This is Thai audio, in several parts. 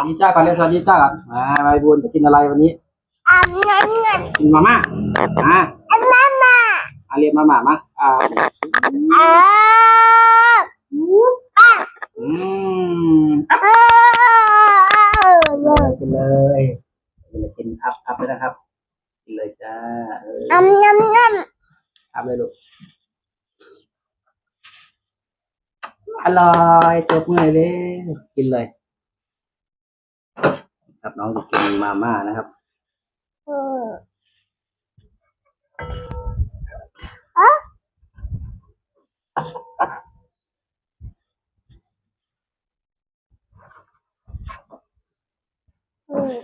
วัสดีจ้าก่อนเลยสวัสดีจ้าก่อนอ่าใบบุญจะกินอะไรวันนี้อันนั้นน่ะกินมาม่าอ่าอันนั้นน่ะอาเรียนมาม่ามาอ่าอ่าอะอืมอ่ากินเลยกินเลยกินอัพอัพเลยนะครับกินเลยจ้าเออน้ำน้ำน้อัพเลยลูกอร่อยจบเลยเลยกินเลย ครับน้องจะกินมาม่านะครับเอออะอืม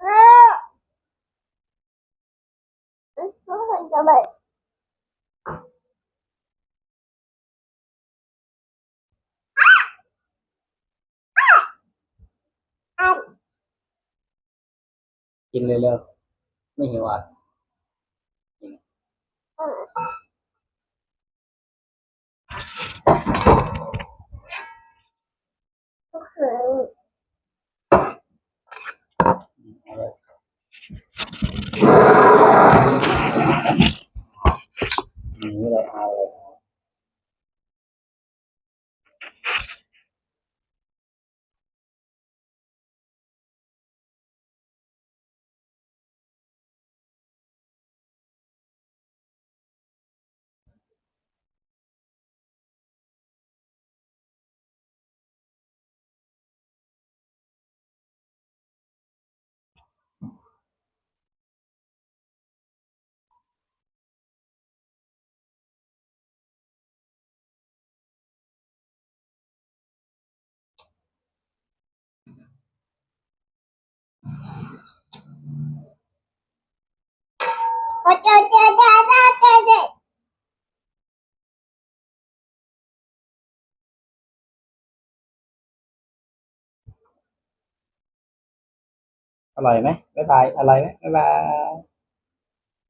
เออเออ จะไปอะกินเลยเร็วไม่หิวอะเออ ก็คือ เอาเลยอย่างนี้เลยเอาเลยโอ้เจ้าเจ้าเจ้าเจ้าเจ้าเจ้าอร่อยไหมบ๊ายบายอร่อยไหมบ๊ายบาย